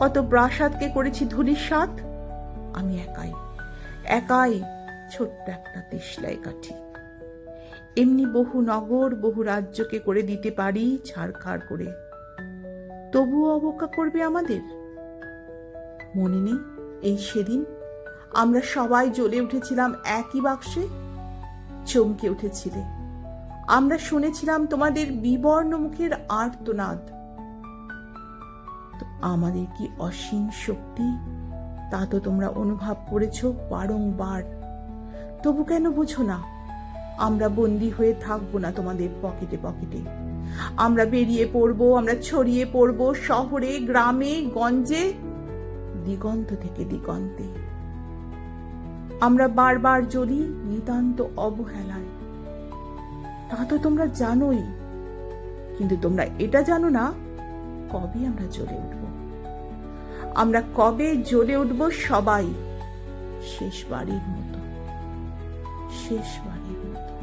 কত প্রাসাদকে করেছি ধুলির সাথ আমি একাই একাই ছোট্ট একটা দেশলাই কাঠি। এমনি বহু নগর, বহু রাজ্যকে করে দিতে পারি ছাড়খাড় করে। তবুও অবজ্ঞা করবে আমাদের? মনে নেই, এই সেদিন আমরা সবাই জ্বলে উঠেছিলাম একই বাক্সে। চমকে উঠেছিলে। আমরা শুনেছিলাম তোমাদের বিবর্ণ মুখের আর্তনাদ। তো আমাদের কি অসীম শক্তি? তা তো তোমরা অনুভব করেছ বারংবার। তবু কেন বুঝো না, আমরা বন্দি হয়ে থাকব না তোমাদের পকেটে পকেটে। আমরা বেরিয়ে পড়ব, আমরা ছড়িয়ে পড়ব শহরে, গ্রামে, গঞ্জে, দিগন্ত থেকে দিগন্তে। আমরা বারবার জ্বলি নিতান্ত অবহেলায়। তা তো তোমরা জানোই, কিন্তু তোমরা এটা জানো না কবে আমরা জ্বলে উঠব? আমরা কবে জ্বলে উঠব সবাই? শেষবারের মতো। শেষবারের